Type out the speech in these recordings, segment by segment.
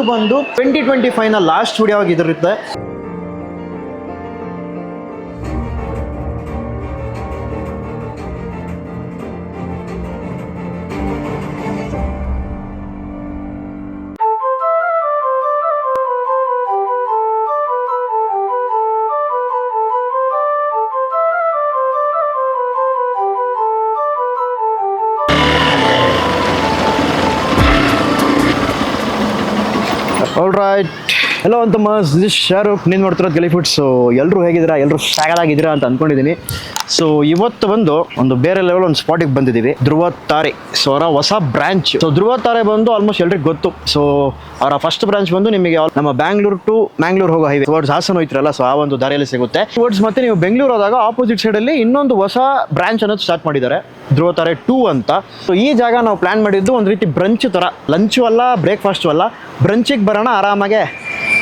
ಇದು ಬಂದು twenty twenty ಫೈವ್ನ ಲಾಸ್ಟ್ ವಿಡಿಯೋ ಆಗಿರುತ್ತೆ ಹಲೋ ಅಂತ ಮಸ್ ದಿಸ್ ಶಾರುಖ್ ನೀನು ನೋಡ್ತಿರೋದು ಗಲಿ ಫುಡ್ ಸೊ ಎಲ್ಲರೂ ಹೇಗಿದ್ದೀರಾ? ಎಲ್ಲರೂ ಸಾಗಲಾಗಿದ್ದೀರಾ ಅಂತ ಅನ್ಕೊಂಡಿದ್ದೀನಿ ಸೊ ಇವತ್ತು ಬಂದು ಒಂದು ಬೇರೆ ಲೆವೆಲ್ ಒಂದು ಸ್ಪಾಟಿಗೆ ಬಂದಿದ್ದೀವಿ. ಧ್ರುವ ತಾರೆ. ಸೊ ಅವರ ಹೊಸ ಬ್ರಾಂಚ್ ಸೊ ಧ್ರುವ ತಾರೆ ಬಂದು ಆಲ್ಮೋಸ್ಟ್ ಎಲ್ರಿಗೂ ಗೊತ್ತು. ಸೊ ಅವರ ಫಸ್ಟ್ ಬ್ರಾಂಚ್ ಬಂದು ನಿಮಗೆ ನಮ್ಮ ಬ್ಯಾಂಗ್ಳೂರ್ ಟು ಮ್ಯಾಂಗ್ಳೂರ್ ಹೋಗೋ ಹೈವೇ ವರ್ಡ್ಸ್ ಹಾಸನ ಹೋಯ್ತಿರಲ್ಲ ಸೊ ಆ ಒಂದು ದಾರಿಯಲ್ಲಿ ಸಿಗುತ್ತೆ. ವರ್ಡ್ಸ್ ಮತ್ತೆ ನೀವು ಬೆಂಗಳೂರು ಹೋದಾಗ ಆಪೋಸಿಟ್ ಸೈಡಲ್ಲಿ ಇನ್ನೊಂದು ಹೊಸ ಬ್ರಾಂಚ್ ಅನ್ನೋದು ಸ್ಟಾರ್ಟ್ ಮಾಡಿದ್ದಾರೆ. ಧ್ರುವ ತಾರೆ ಟೂ ಅಂತ. ಸೊ ಈ ಜಾಗ ನಾವು ಪ್ಲಾನ್ ಮಾಡಿದ್ದು ಒಂದು ರೀತಿ ಬ್ರಂಚ್ ಥರ. ಲಂಚು ಅಲ್ಲ ಬ್ರೇಕ್ಫಾಸ್ಟು ಅಲ್ಲ. ಬ್ರಂಚಿಗೆ ಬರೋಣ ಆರಾಮಾಗೆ.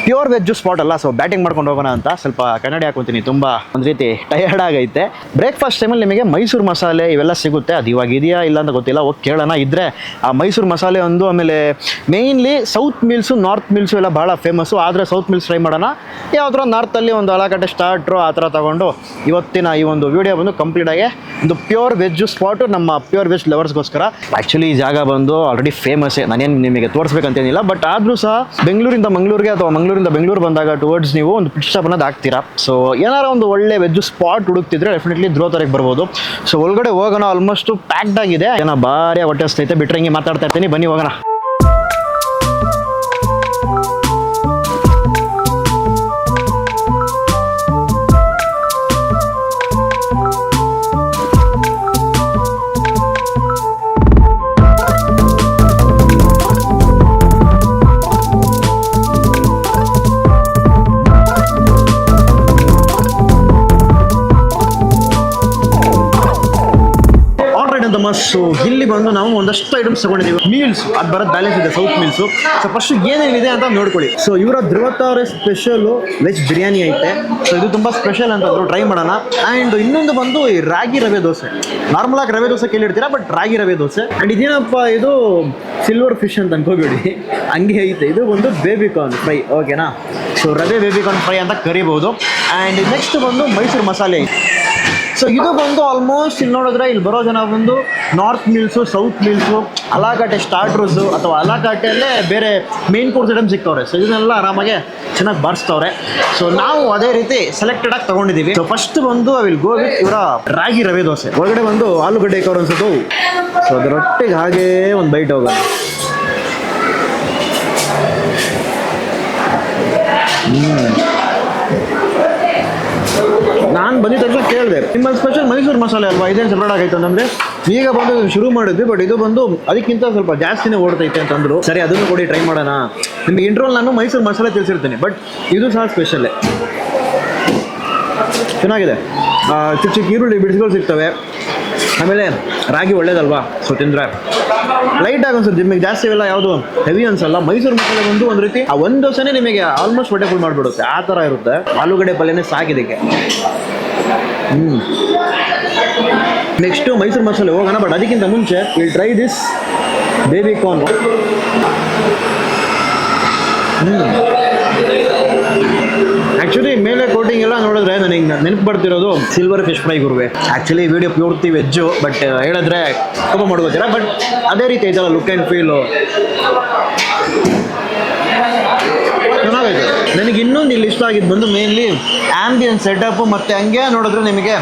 ಪ್ಯೂರ್ ವೆಜ್ ಸ್ಪಾಟ್ ಅಲ್ಲ ಸೊ ಬ್ಯಾಟಿಂಗ್ ಮಾಡ್ಕೊಂಡು ಹೋಗೋಣ ಅಂತ ಸ್ವಲ್ಪ ಕನ್ನಡಿ ಹಾಕೊಂತೀನಿ. ತುಂಬ ಒಂದು ರೀತಿ ಟಯರ್ಡ್ ಆಗೈತೆ. ಬ್ರೇಕ್ಫಾಸ್ಟ್ ಟೈಮಲ್ಲಿ ನಿಮಗೆ ಮೈಸೂರು ಮಸಾಲೆ ಇವೆಲ್ಲ ಸಿಗುತ್ತೆ. ಅದು ಇವಾಗ ಇದೆಯಾ ಇಲ್ಲ ಅಂತ ಗೊತ್ತಿಲ್ಲ, ಹೋಗಿ ಕೇಳೋಣ. ಇದ್ರೆ ಆ ಮೈಸೂರು ಮಸಾಲೆ ಒಂದು ಆಮೇಲೆ mainly south meals north meals ಎಲ್ಲ ಭಾಳ ಫೇಮಸ್ಸು ಆದರೆ ಸೌತ್ ಮಿಲ್ಸ್ ಟ್ರೈ ಮಾಡೋಣ. ಯಾವ್ದಾರ ನಾರ್ತಲ್ಲಿ ಒಂದು ಅಲಾಕಟ್ಟೆ ಸ್ಟಾರ್ಟ್ರು ಆ ಥರ ತಗೊಂಡು ಇವತ್ತಿನ ಈ ಒಂದು ವಿಡಿಯೋ ಬಂದು ಕಂಪ್ಲೀಟ್ ಆಗಿ ಒಂದು ಪ್ಯೂರ್ ವೆಜ್ ಸ್ಪಾಟು ನಮ್ಮ ಪ್ಯೂರ್ ವೆಜ್ ಲವರ್ಸ್ಗೋಸ್ಕರ ಆ್ಯಕ್ಚುಲಿ ಈ ಜಾಗ ಬಂದು ಆಲ್ರೆಡಿ ಫೇಮಸ್ಸೇ ನಾನೇನು ನಿಮಗೆ ತೋರಿಸ್ಬೇಕಂತೇನಿಲ್ಲ ಬಟ್ ಆದರೂ ಸಹ ಬೆಂಗಳೂರಿಂದ ಮಂಗಳೂರಿಗೆ ಅಥವಾ ಮಂಗಳೂರಿಂದ ಬೆಂಗಳೂರು ಬಂದಾಗ ಟುವರ್ಡ್ಸ್ ನೀವು ಒಂದು ಪಿಟ್ ಸ್ಟಾಪ್ ಅನ್ನೋದು ಹಾಕ್ತೀರಾ ಸೊ ಏನಾರ ಒಂದು ಒಳ್ಳೆ ವೆಜ್ ಸ್ಪಾಟ್ ಹುಡುಕ್ತಿದ್ರೆ ಡೆಫಿನೆಟ್ಲಿ ಧ್ರುವ ತರಕ್ಕೆ ಬರ್ಬೋದು. ಸೊ ಒಳಗಡೆ ಹೋಗೋಣ ಆಲ್ಮೋಸ್ಟ್ ಪ್ಯಾಕ್ಡ್ ಆಗಿದೆ. ಏನೋ, ಭಾರಿ ಹೊಟ್ಟೆ ಹಸ್ತೈತೆ ಬಿಟ್ರೆ ಹಿಂಗೆ ಮಾತಾಡ್ತಾ ಇರ್ತೀನಿ. ಬನ್ನಿ, ಹೋಗೋಣ. ಆಲ್ರೈಟ್ ಅಂತ ಮಸ್ಸು. ಇಲ್ಲಿ ಬಂದು ನಾವು ಒಂದಷ್ಟು ಐಟಮ್ಸ್ ತಗೊಂಡಿದ್ದೀವಿ. ಮೀಲ್ಸ್ ಅದು ಬರೋದು ಬ್ಯಾಲೆನ್ಸ್ ಇದೆ ಸೌತ್ ಮೀಲ್ಸು ಸೊ ಫಸ್ಟ್ ಏನೇನಿದೆ ಅಂತ ನೋಡ್ಕೊಳ್ಳಿ. ಸೊ ಇವರ ಧ್ರುವತಾರೆ ಸ್ಪೆಷಲು ವೆಜ್ ಬಿರಿಯಾನಿ ಐತೆ. ಸೊ ಇದು ತುಂಬ ಸ್ಪೆಷಲ್ ಅಂತಂದ್ರು ಟ್ರೈ ಮಾಡೋಣ. ಆ್ಯಂಡ್ ಇನ್ನೊಂದು ಬಂದು ಈ ರಾಗಿ ರವೆ ದೋಸೆ. ನಾರ್ಮಲ್ ಆಗಿ ರವೆ ದೋಸೆ ಕೇಳಿರ್ತೀರಾ ಬಟ್ ರಾಗಿ ರವೆ ದೋಸೆ. ಆ್ಯಂಡ್ ಇದೇನಪ್ಪ, ಇದು ಸಿಲ್ವರ್ ಫಿಶ್ ಅಂತ ಅನ್ಕೋಬೇಡಿ ಹಂಗೆ ಐತೆ. ಇದು ಒಂದು ಬೇಬಿ ಕಾರ್ನ್ ಫ್ರೈ ಓಕೆನಾ ಸೊ ರವೆ ಬೇಬಿ ಕಾರ್ನ್ ಫ್ರೈ ಅಂತ ಕರಿಬೋದು. ಆ್ಯಂಡ್ ನೆಕ್ಸ್ಟ್ ಬಂದು ಮೈಸೂರು ಮಸಾಲೆ ಐತೆ. ಸೊ ಇದು ಬಂದು ಆಲ್ಮೋಸ್ಟ್ ಇಲ್ಲಿ ನೋಡಿದ್ರೆ ಇಲ್ಲಿ ಬರೋ ಜನ ಬಂದು ನಾರ್ತ್ ಮಿಲ್ಸು ಸೌತ್ ಮಿಲ್ಸು ಅಲಾಗಟ್ಟೆ ಸ್ಟಾರ್ಟರ್ಸು ಅಥವಾ ಅಲಾಗಟ್ಟೆಯಲ್ಲೇ ಬೇರೆ ಮೇನ್ ಕೋರ್ಸ್ ಐಟಮ್ ಸಿಗ್ತವ್ರೆ ಸೊ ಇದನ್ನೆಲ್ಲ ಆರಾಮಾಗಿ ಚೆನ್ನಾಗಿ ಬಾರಿಸ್ತವ್ರೆ. ಸೊ ನಾವು ಅದೇ ರೀತಿ ಸೆಲೆಕ್ಟೆಡ್ ಆಗಿ ತಗೊಂಡಿದ್ದೀವಿ ಸೊ ಫಸ್ಟ್ ಬಂದು ವಿಲ್ ಗೋ ವಿತ್ ಇವರ ರಾಗಿ ರವೆ ದೋಸೆ. ಒಳಗಡೆ ಬಂದು ಆಲೂಗಡ್ಡೆ ಕವರ್ ಅನ್ಸೋದು ಸೊ ಅದರೊಟ್ಟಿಗೆ ಹಾಗೇ ಒಂದು ಬೈಟ್ ಹೋಗೋಣ. ನಾನು ಬಂದಿದ್ದ ತಕ್ಷಣ ಕೇಳಿದೆ ನಿಮ್ಮ ಸ್ಪೆಷಲ್ ಮೈಸೂರು ಮಸಾಲೆ ಅಲ್ವಾ? ಇದೇನು ಸೆಪ್ರೇಟ್ ಆಗೈತೆ ಅಂತಂದ್ರೆ ಈಗ ಬಂದು ಶುರು ಮಾಡಿದ್ವಿ ಬಟ್ ಇದು ಬಂದು ಅದಕ್ಕಿಂತ ಸ್ವಲ್ಪ ಜಾಸ್ತಿನೇ ಓಡ್ತೈತೆ ಅಂತಂದ್ರು. ಸರಿ, ಅದನ್ನು ಕೊಡಿ ಟ್ರೈ ಮಾಡೋಣ. ನಿಮಗೆ ಇಂಟ್ರೋಲ್ ನಾನು ಮೈಸೂರು ಮಸಾಲೆ ತಿಳಿಸಿರ್ತೀನಿ ಬಟ್ ಇದು ಸಹ ಸ್ಪೆಷಲ್ಲೇ ಚೆನ್ನಾಗಿದೆ. ಚಿಕ್ಕ ಚಿಕ್ಕ ಈರುಳ್ಳಿ ಬಿಡಿಸ್ಗಳು ಸಿಗ್ತವೆ. ಆಮೇಲೆ ರಾಗಿ ಒಳ್ಳೇದಲ್ವಾ ಸೊ ತಿಂದರೆ? ಲೈಟ್ ಆಗಿ ಅನ್ಸುತ್ತೆ, ನಿಮಗೆ ಜಾಸ್ತಿ ಇವೆಲ್ಲ ಯಾವುದು? ಹೆವಿ ಅನ್ಸಲ್ಲ. ಮೈಸೂರು ಮಸಾಲೆ ಒಂದು ಒಂದು ರೀತಿ, ಆ ಒಂದು ದೋಸೆನೇ ನಿಮಗೆ ಆಲ್ಮೋಸ್ಟ್ ಹೊಟ್ಟೆ ಫುಲ್ ಮಾಡಿಬಿಡುತ್ತೆ. ಆ ಥರ ಇರುತ್ತೆ. ಆಲೂಗಡ್ಡೆ ಪಲ್ಯನೇ ಸಾಕಿದಕ್ಕೆ ಹ್ಞೂ ನೆಕ್ಸ್ಟು ಮೈಸೂರು ಮಸಾಲೆ ಹೋಗೋಣ ಬಟ್ ಅದಕ್ಕಿಂತ ಮುಂಚೆ will try this baby corn ಹ್ಞೂ ಆ್ಯಕ್ಚುಲಿ ಮೇಲೆ ಕೋಟಿಂಗ್ ಎಲ್ಲ ನೋಡಿದ್ರೆ ನನಗೆ ನೆನಪು ಬರ್ತಿರೋದು ಸಿಲ್ವರ್ ಫಿಶ್ ಫ್ರೈ ಗುರುವೆ. ಆಕ್ಚುಲಿ ವಿಡಿಯೋ ಪೂರ್ತಿ ವೆಜ್ಜು ಬಟ್ ಹೇಳಿದ್ರೆ ತುಂಬ ಮಾಡ್ಕೋತೀರ ಬಟ್ ಅದೇ ರೀತಿ ಐತಲ್ಲ ಲುಕ್ ಆ್ಯಂಡ್ ಫೀಲು ಚೆನ್ನಾಗೈತೆ. ನನಗೆ ಇನ್ನೊಂದು ಇಲ್ಲಿ ಇಷ್ಟ ಆಗಿದ್ದು ಬಂದು ಮೇನ್ಲಿ ಆ್ಯಂಬಿಯನ್ ಸೆಟಪ್ ಮತ್ತು ಹಂಗೆ ನೋಡಿದ್ರೆ ನಿಮಗೆ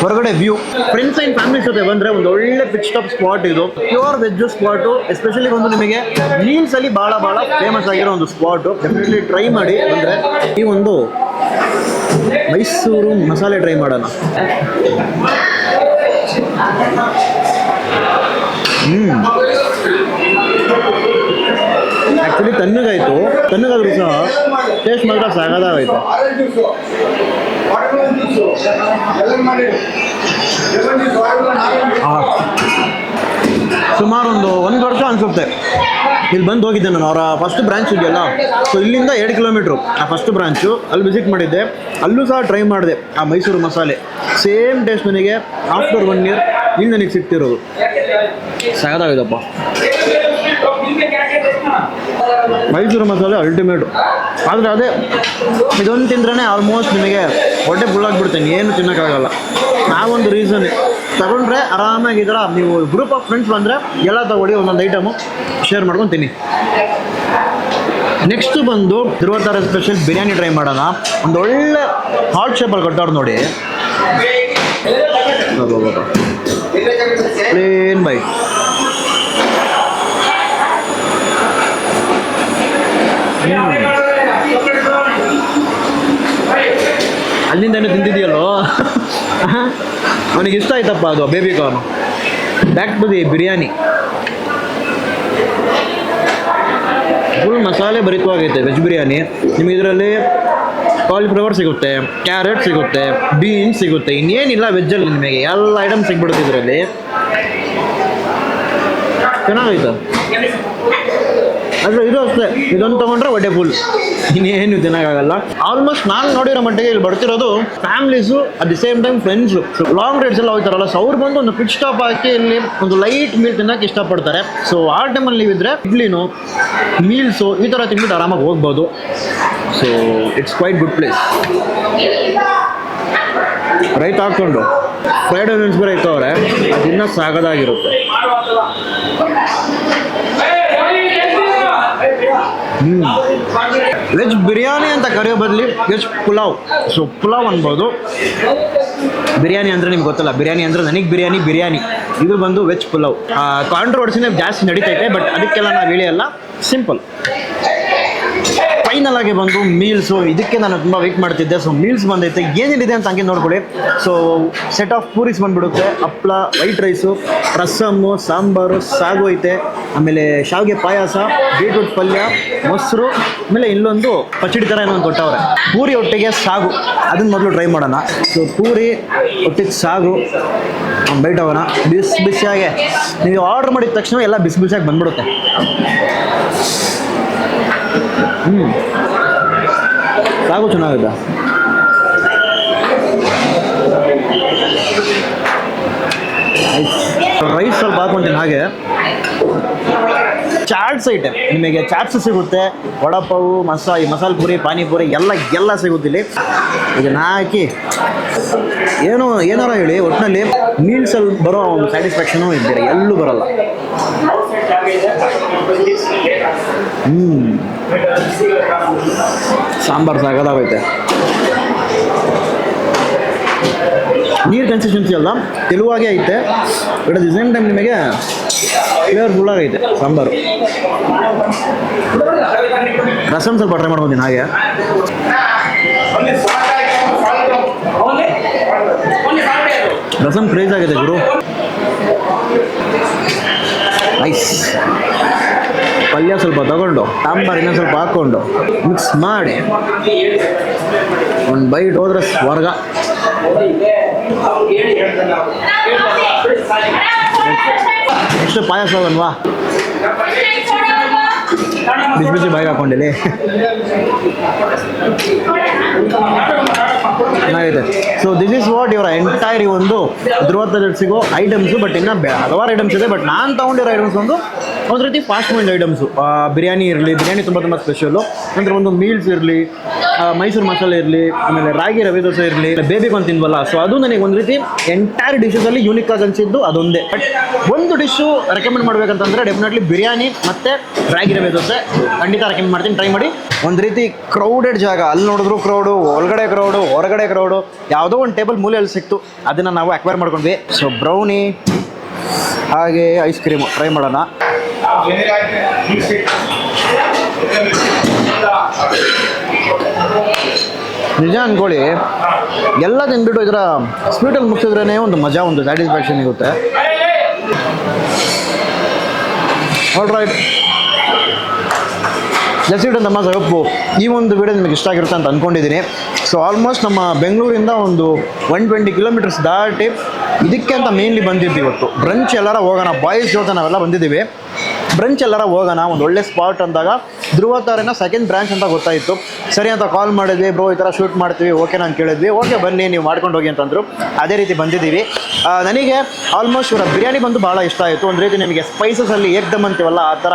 ಹೊರಗಡೆ ವ್ಯೂ ಫ್ರೆಂಡ್ಸ್ ಆ್ಯಂಡ್ ಫ್ಯಾಮಿಲಿ ಜೊತೆ ಬಂದರೆ ಒಂದು ಒಳ್ಳೆ ಪಿಚ್ ಟಾಪ್ ಸ್ಪಾಟ್ ಇದು. ಪ್ಯೂರ್ ವೆಜ್ ಸ್ಪಾಟು ಎಸ್ಪೆಷಲಿ ಒಂದು ನಿಮಗೆ ಮೀನ್ಸಲ್ಲಿ ಅಲ್ಲಿ ಭಾಳ ಭಾಳ ಫೇಮಸ್ ಆಗಿರೋ ಒಂದು ಸ್ಪಾಟು ಡೆಫಿನೆಟ್ಲಿ ಟ್ರೈ ಮಾಡಿ ಅಂದರೆ ಈ ಒಂದು ಮೈಸೂರು ಮಸಾಲೆ ಟ್ರೈ ಮಾಡೋಣ. ಹ್ಞೂ ಆ್ಯಕ್ಚುಲಿ ತಣ್ಣಗಾಯಿತು. ತಣ್ಣಗಾದ್ರೂ ಸಹ ಟೇಸ್ಟ್ ಮಾತ್ರ ಸಾಗದಾಗೈತೆ ಸುಮಾರು ಒಂದು ಒಂದು ವರ್ಷ ಅನಿಸುತ್ತೆ. ಇಲ್ಲಿ ಬಂದು ಹೋಗಿದ್ದೆ ನಾನು ಅವರ ಫಸ್ಟ್ ಬ್ರಾಂಚ್ ಇದೆಯಲ್ಲ? ಸೊ ಇಲ್ಲಿಂದ ಎರಡು ಕಿಲೋಮೀಟ್ರು ಆ ಫಸ್ಟ್ ಬ್ರಾಂಚು ಅಲ್ಲಿ ವಿಸಿಟ್ ಮಾಡಿದ್ದೆ. ಅಲ್ಲೂ ಸಹ ಟ್ರೈ ಮಾಡಿದೆ ಆ ಮೈಸೂರು ಮಸಾಲೆ. ಸೇಮ್ ಟೇಸ್ಟ್ ನನಗೆ ಆಫ್ಟರ್ ಒನ್ ಇಯರ್ ಇಲ್ಲಿ ನನಗೆ ಸಿಗ್ತಿರೋದು. ಸಾಗದಾಗಿದಪ್ಪ ಮೈಸೂರು ಮಸಾಲೆ ಅಲ್ಟಿಮೇಟು ಆದರೆ ಅದೇ ಇದೊಂದು ತಿಂದ್ರೇ ಆಲ್ಮೋಸ್ಟ್ ನಿಮಗೆ ಹೊಟ್ಟೆ ಫುಲ್ ಆಗಿಬಿಡ್ತೇನೆ ಏನು ತಿನ್ನೋಕ್ಕಾಗಲ್ಲ. ನಾವೊಂದು ರೀಸನ್ ತಗೊಂಡ್ರೆ ಆರಾಮಾಗಿದ್ರ ನೀವು ಗ್ರೂಪ್ ಆಫ್ ಫ್ರೆಂಡ್ಸ್ ಬಂದರೆ ಎಲ್ಲ ತಗೊಳ್ಳಿ, ಒಂದೊಂದು ಐಟಮು ಶೇರ್ ಮಾಡ್ಕೊತೀನಿ. ನೆಕ್ಸ್ಟ್ ಬಂದು ತಿರುವತ್ತಾರ ಸ್ಪೆಷಲ್ ಬಿರಿಯಾನಿ ಟ್ರೈ ಮಾಡೋಣ. ಒಂದು ಒಳ್ಳೆ ಹಾಟ್ ಶೇಪಲ್ಲಿ ಕೊಟ್ಟವ್ರು ನೋಡಿ. ಪ್ಲೇನ್ ಬೈ ಅಲ್ಲಿಂದ ಏನೋ ತಿಂದಿದೆಯಲ್ಲೋ? ಅವನಿಗೆ ಇಷ್ಟ ಆಯ್ತಪ್ಪ ಅದು baby corn back to the biryani full ಮಸಾಲೆ ಭರಿತವಾಗೈತೆ ವೆಜ್ ಬಿರಿಯಾನಿ ನಿಮಗೆ ಇದರಲ್ಲಿ ಕಾಲಿಫ್ಲವರ್ ಸಿಗುತ್ತೆ ಕ್ಯಾರೆಟ್ ಸಿಗುತ್ತೆ ಬೀನ್ಸ್ ಸಿಗುತ್ತೆ, ಇನ್ನೇನಿಲ್ಲ ವೆಜ್ಜಲ್ಲಿ ನಿಮಗೆ. ಎಲ್ಲ ಐಟಮ್ ಸಿಗ್ಬಿಡುತ್ತೆ ಇದರಲ್ಲಿ. ಚೆನ್ನಾಗೈತೆ. ಅದು ಇದು ಅಷ್ಟೇ. ಇದೊಂದು ತೊಗೊಂಡ್ರೆ ಒಡೆ ಫುಲ್ ಇನ್ನೇನು ತಿನ್ನೋಕ್ಕಾಗಲ್ಲ ಆಲ್ಮೋಸ್ಟ್ ನಾನು ನೋಡಿರೋ ಮಟ್ಟಿಗೆ ಇಲ್ಲಿ ಬರ್ತಿರೋದು families at the same time friends long rides ಎಲ್ಲ ಹೋಗ್ತಾರಲ್ಲ ಸೊ ಅವ್ರು ಬಂದು ಒಂದು ಪಿಟ್ ಸ್ಟಾಪ್ ಹಾಕಿ ಇಲ್ಲಿ ಒಂದು ಲೈಟ್ ಮೀಲ್ ತಿನ್ನೋಕೆ ಇಷ್ಟಪಡ್ತಾರೆ. ಸೊ ಆ ಟೈಮಲ್ಲಿ ನೀವಿದ್ರೆ ಇಡ್ಲಿನು ಮೀಲ್ಸು ಈ ಥರ ತಿನ್ಬಿಟ್ಟು ಆರಾಮಾಗಿ ಹೋಗ್ಬೋದು. So it's quite good place right ಹಾಕ್ಕೊಂಡು ಫ್ರೈಡ್ ಆನಿಯನ್ಸ್ ಬೇರೆ ಅದು ಇನ್ನೂ ಸಾಗದಾಗಿರುತ್ತೆ. ವೆಜ್ ಬಿರಿಯಾನಿ ಅಂತ ಕರೆಯೋ ಬದಲಿ ವೆಜ್ ಪುಲಾವ್. ಸೊ, ಪುಲಾವ್ ಅನ್ಬೋದು. ಬಿರಿಯಾನಿ ಅಂದರೆ ನಿಮ್ಗೆ ಗೊತ್ತಲ್ಲ, ಬಿರಿಯಾನಿ ಅಂದರೆ ನನಗೆ ಬಿರಿಯಾನಿ ಬಿರಿಯಾನಿ. ಇದು ಬಂದು ವೆಜ್ ಪುಲಾವ್. ಕಾಂಟ್ರವರ್ಸಿನೇ ಜಾಸ್ತಿ ನಡೀತೈತೆ, ಬಟ್ ಅದಕ್ಕೆಲ್ಲ ನಾವು ಹೇಳಿಯಲ್ಲ, ಸಿಂಪಲ್. ಫೈನಲ್ ಆಗಿ ಬಂದು ಮೀಲ್ಸು ಇದಕ್ಕೆ ನಾನು ತುಂಬ ವೆಯ್ಟ್ ಮಾಡ್ತಿದ್ದೆ. ಸೊ ಮೀಲ್ಸ್ ಬಂದೈತೆ. ಏನೇನಿದೆ ಅಂತ ಹಂಗೆ ನೋಡ್ಕೊಳ್ಳಿ. ಸೊ ಸೆಟ್ ಆಫ್ ಪೂರಿಸ್ ಬಂದ್ಬಿಡುತ್ತೆ. ಹಪ್ಳ ವೈಟ್ ರೈಸು ರಸಮ್ಮು ಸಾಂಬಾರು, ಸಾಗು ಐತೆ. ಆಮೇಲೆ ಶಾವಿಗೆ ಪಾಯಸ ಬೀಟ್ರೂಟ್ ಪಲ್ಯ, ಮೊಸರು, ಆಮೇಲೆ ಇಲ್ಲೊಂದು ಪಚಡಿ ಥರ ಏನೋ ಒಂದು ಕೊಟ್ಟವ್ರೆ. ಪೂರಿ ಒಟ್ಟಿಗೆ ಸಾಗು. ಅದನ್ನ ಮೊದಲು ಟ್ರೈ ಮಾಡೋಣ. ಸೊ ಪೂರಿ, ಒಟ್ಟಿಗೆ ಸಾಗು ಬೈಟ್ ಹೋಗೋಣ ಬಿಸಿ ಬಿಸಿಯಾಗೆ. ನೀವು ಆರ್ಡ್ರ್ ಮಾಡಿದ ತಕ್ಷಣ ಎಲ್ಲ ಬಿಸಿ ಬಿಸಿಯಾಗಿ ಬಂದ್ಬಿಡುತ್ತೆ. ಹ್ಞೂ ಸಾಗು ಚೆನ್ನಾಗಿದೆ. ರೈಸ್ ಸ್ವಲ್ಪ ಹಾಕೊಂತೀನಿ ಹಾಗೆ. ಚಾಟ್ಸ್ ಐಟಮ್ ನಿಮಗೆ ಚಾಟ್ಸ್ ಸಿಗುತ್ತೆ. ವಡಪಾವು, ಮಸಾ ಮಸಾಲೆ ಪುರಿ ಪಾನಿಪುರಿ ಎಲ್ಲ ಎಲ್ಲ ಸಿಗುತ್ತೆ ಇಲ್ಲಿ. ನಾ ಹಾಕಿ. ಏನೋ, ಏನಾರ ಹೇಳಿ ಒಟ್ಟಿನಲ್ಲಿ ಮೀಲ್ಸಲ್ಲಿ ಬರೋ ಒಂದು ಸ್ಯಾಟಿಸ್ಫ್ಯಾಕ್ಷನು ಇದ್ದೀರಿ? ಎಲ್ಲೂ ಬರಲ್ಲ. ಹ್ಞೂ ಸಾಂಬಾರು ಸಾಗದಾಗೈತೆ ನೀರು ಕನ್ಸಿಸ್ಟೆನ್ಸಿ ಅಲ್ಲ ತೆಲುವಾಗೆ ಐತೆ. But at the same time ನಿಮಗೆ ಫ್ಲೇವರ್ಫುಲ್ ಆಗೈತೆ ಸಾಂಬಾರು. ರಸಮ್ ಸ್ವಲ್ಪ ಟ್ರೈ ಮಾಡ್ಬೋದಿನ ಹಾಗೆ. ರಸಮ್ ಕ್ರೇಜ್ ಆಗಿದೆ ಗುರು. ಐಸ್ ಪಲ್ಯ ಸ್ವಲ್ಪ ತಗೊಂಡು, ಸಾಂಬಾರು ಇನ್ನೊಂದು ಸ್ವಲ್ಪ ಹಾಕ್ಕೊಂಡು ಮಿಕ್ಸ್ ಮಾಡಿ. ಒಂದು ಬೈಟ್ ಹೋದ್ರೆ ಸ್ವರ್ಗ. ನೆಕ್ಸ್ಟ್ ಪಾಯಸ ಅಲ್ವಾ ಬಿಸಿ ಬಿಸಿ ಬಾಯಿಗೆ ಹಾಕೊಂಡಿಲ್ಲಿ. ಚೆನ್ನಾಗಿದೆ ಸೊ ದಿಸ್ ಇಸ್ ವಾಟ್ ಇವರ ಎಂಟೈರ್ ಈ ಒಂದು ಧ್ರುವದಲ್ಲಿ ಸಿಗೋ ಐಟಮ್ಸು ಬಟ್ ಇನ್ನು ಹಲವಾರು ಐಟಮ್ಸ್ ಇದೆ. ಬಟ್ ನಾನು ತೊಗೊಂಡಿರೋ ಐಟಮ್ಸ್ ಒಂದು ಒಂದು ರೀತಿ ಫಾಸ್ಟ್ ಫುಡ್ ಐಟಮ್ಸು ಬಿರಿಯಾನಿ ಇರಲಿ, ಬಿರಿಯಾನಿ ತುಂಬ ತುಂಬ ಸ್ಪೆಷಲ್ಲು ನಂತರ ಒಂದು ಮೀಲ್ಸ್ ಇರಲಿ ಮೈಸೂರು ಮಸಾಲೆ ಇರಲಿ, ಆಮೇಲೆ ರಾಗಿ ರವೆ ದೋಸೆ ಇರಲಿ ಬೇಬಿ ಕಾನ್ ತಿನ್ವಲ್ಲ ಸೊ ಅದು ನನಗೆ ಒಂದು ರೀತಿ ಎಂಟೈರ್ ಡಿಶಸಲ್ಲಿ ಯೂನಿಕ್ ಆಗಿ ಅನಿಸಿದ್ದು ಅದೊಂದೇ. ಬಟ್ ಒಂದು ಡಿಶ್ಶು ರೆಕಮೆಂಡ್ ಮಾಡ್ಬೇಕಂತಂದ್ರೆ ಡೆಫಿನೆಟ್ಲಿ ಬಿರಿಯಾನಿ ಮತ್ತು ರಾಗಿ ರವೆ ದೋಸೆ. ಖಂಡಿತ ರೆಕಮೆಂಡ್ ಮಾಡ್ತೀನಿ ಟ್ರೈ ಮಾಡಿ. ಒಂದು ರೀತಿ ಕ್ರೌಡೆಡ್ ಜಾಗ, ಅಲ್ಲಿ ನೋಡಿದ್ರು ಕ್ರೌಡು ಒಳಗಡೆ ಕ್ರೌಡು ಹೊರಗಡೆ ಕ್ರೌಡು ಯಾವುದೋ ಒಂದು ಟೇಬಲ್ ಮೂಲೆಯಲ್ಲಿ ಸಿಕ್ತು, ಅದನ್ನು ನಾವು ಅಕ್ವೈರ್ ಮಾಡ್ಕೊಂಡ್ವಿ. ಸೊ ಬ್ರೌನಿ ಹಾಗೆ ಐಸ್ ಕ್ರೀಮು ಟ್ರೈ ಮಾಡೋಣ. ನಿಜ ಅಂದ್ಕೊಳ್ಳಿ ಎಲ್ಲ ತಿಂದ್ಬಿಟ್ಟು ಇದರ ಸ್ವೀಟಲ್ಲಿ ಮುಗಿಸಿದ್ರೇ ಒಂದು ಮಜಾ, ಒಂದು ಸ್ಯಾಟಿಸ್ಫ್ಯಾಕ್ಷನ್ ಇರುತ್ತೆ. ಆಲ್ ರೈಟ್ ನಮ್ಮ ಸೊಪ್ಪು ಈ ಒಂದು ವಿಡಿಯೋ ನಿಮಗೆ ಇಷ್ಟ ಆಗಿರುತ್ತೆ ಅಂತ ಅಂದ್ಕೊಂಡಿದ್ದೀನಿ ಸೊ ಆಲ್ಮೋಸ್ಟ್ ನಮ್ಮ ಬೆಂಗಳೂರಿಂದ ಒಂದು ಒನ್ ಟ್ವೆಂಟಿ ಕಿಲೋಮೀಟರ್ಸ್ ದಾಟಿ ಇದಕ್ಕೆ ಅಂತ ಮೇನ್ಲಿ ಬಂದಿದ್ದೀವಿ ಇವತ್ತು. ಬ್ರಂಚ್ ಎಲ್ಲರ ಹೋಗೋಣ. ಬಾಯ್ಸ್ ಜೊತೆ ನಾವೆಲ್ಲ ಬಂದಿದ್ದೀವಿ. ಬ್ರಂಚ್ ಎಲ್ಲರ ಹೋಗೋಣ. ಒಂದು ಒಳ್ಳೆ ಸ್ಪಾಟ್ ಅಂದಾಗ ಧ್ರುವ ತಾರನ ಸೆಕೆಂಡ್ ಬ್ರಾಂಚ್ ಅಂತ ಗೊತ್ತಾಯಿತು. ಸರಿ ಅಂತ ಕಾಲ್ ಮಾಡಿದ್ವಿ, ಬ್ರೋ, ಈ ಥರ ಶೂಟ್ ಮಾಡ್ತೀವಿ ಓಕೆ ನಾನು ಕೇಳಿದ್ವಿ. ಓಕೆ ಬನ್ನಿ, ನೀವು ಮಾಡ್ಕೊಂಡು ಹೋಗಿ ಅಂತಂದರು. ಅದೇ ರೀತಿ ಬಂದಿದ್ದೀವಿ. ನನಗೆ ಆಲ್ಮೋಸ್ಟ್ ಇವರ ಬಿರಿಯಾನಿ ಬಂದು ಭಾಳ ಇಷ್ಟ ಆಯಿತು. ಒಂದು ರೀತಿ ನಿಮಗೆ ಸ್ಪೈಸಸಲ್ಲಿ ಏಕ್ದಮ್ ಅಂತೀವಲ್ಲ, ಆ ಥರ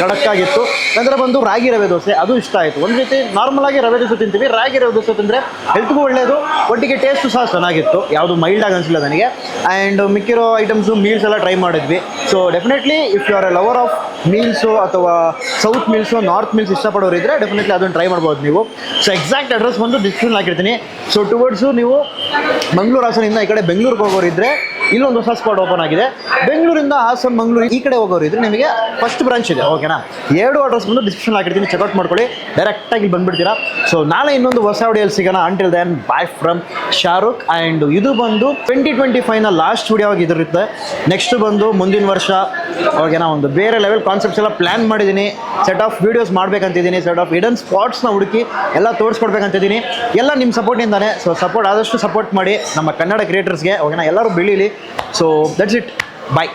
ಕಡಕ್ಕಾಗಿತ್ತು ನಂತರ ಬಂದು ರಾಗಿ ರವೆ ದೋಸೆ, ಅದು ಇಷ್ಟ ಆಯಿತು. ಒಂದು ರೀತಿ ನಾರ್ಮಲಾಗಿ ರವೆ ದೋಸೆ ತಿಂತೀವಿ. ರಾಗಿ ರವೆ ದೋಸೆ ತಿಂದರೆ ಹೆಲ್ತ್ಗೂ ಒಳ್ಳೆಯದು ಒಟ್ಟಿಗೆ ಟೇಸ್ಟು ಸಹ ಚೆನ್ನಾಗಿತ್ತು. ಯಾವುದು ಮೈಲ್ಡ್ ಆಗಿ ಅನಿಸಿಲ್ಲ ನನಗೆ. ಆ್ಯಂಡ್ ಮಿಕ್ಕಿರೋ ಐಟಮ್ಸು ಮೀಲ್ಸ್ ಎಲ್ಲ ಟ್ರೈ ಮಾಡಿದ್ವಿ. So definitely if you are a lover of meals ಅಥವಾ ಸೌತ್ ಮೀಲ್ಸು ನಾರ್ತ್ ಮೀಲ್ಸ್ ಇಷ್ಟಪಡೋರು ಇದ್ದರೆ ಡೆಫಿನೆಟ್ಲಿ ಅದನ್ನು ಟ್ರೈ ಮಾಡ್ಬೋದು ನೀವು. ಸೊ ಎಕ್ಸಾಕ್ಟ್ ಅಡ್ರೆಸ್ ಬಂದು ಡಿಸ್ಕ್ರಿಪ್ಷನ್ ಹಾಕಿರ್ತೀನಿ. ಸೊ ಟುವರ್ಡ್ಸು ನೀವು ಮಂಗಳೂರು ಹಾಸನಿಂದ ಈ ಕಡೆ ಬೆಂಗಳೂರಿಗೆ ಹೋಗೋರು ಇದ್ದರೆ ಇಲ್ಲೊಂದು ಹೊಸ ಸ್ಪಾಟ್ ಓಪನ್ ಆಗಿದೆ. ಬೆಂಗಳೂರಿಂದ ಹಾಸನ್, ಮಂಗಳೂರು ಈ ಕಡೆ ಹೋಗೋರು ಇದ್ರೆ ನಿಮಗೆ ಫಸ್ಟ್ ಬ್ರಾಂಚ್ ಇದೆ. ಓಕೆನಾ ಎರಡು ಅಡ್ರೆಸ್ ಬಂದು ಡಿಸ್ಕ್ರಿಪ್ಷನ್ ಹಾಕಿರ್ತೀನಿ ಚೆಕ್ಔಟ್ ಮಾಡ್ಕೊಳ್ಳಿ. ಡೈರೆಕ್ಟಾಗಿ ಇಲ್ಲಿ ಬಂದ್ಬಿಡ್ತೀರಾ? ಸೊ ನಾಳೆ ಇನ್ನೊಂದು ಹೊಸ ವಿಡಿಯೋಲ್ಲಿ ಸಿಗೋಣ. Until then bye from Shahrukh and ಇದು ಬಂದು ಟ್ವೆಂಟಿ ಟ್ವೆಂಟಿ ಫೈವ್ನ ಲಾಸ್ಟ್ ವಿಡಿಯೋ ಆಗಿ ಇದಿರುತ್ತೆ. ನೆಕ್ಸ್ಟ್ ಬಂದು ಮುಂದಿನ ವರ್ಷ ಓಕೆನಾ ಒಂದು ಬೇರೆ ಲೆವೆಲ್ ಕಾನ್ಸೆಪ್ಟ್ಸ್ ಎಲ್ಲ ಪ್ಲ್ಯಾನ್ ಮಾಡಿದ್ದೀನಿ. ಸೆಟ್ ಆಫ್ ವೀಡಿಯೋಸ್ ಮಾಡ್ಬೇಕಂತಿದ್ದೀನಿ. ಸೆಟ್ ಆಫ್ ಹಿಡನ್ ಸ್ಪಾಟ್ಸ್ನ ಹುಡುಕಿ ಎಲ್ಲ ತೋರಿಸ್ಕೊಡ್ಬೇಕಂತಿದ್ದೀನಿ. ಎಲ್ಲ ನಿಮ್ಮ ಸಪೋರ್ಟಿಂದಾನೆ ಸೊ ಸಪೋರ್ಟ್ ಆದಷ್ಟು ಸಪೋರ್ಟ್ ಮಾಡಿ ನಮ್ಮ ಕನ್ನಡ ಕ್ರಿಯೇಟರ್ಸ್ಗೆ ಓಕೆನಾ ಎಲ್ಲರೂ ಬೆಳೀಲಿ. So that's it bye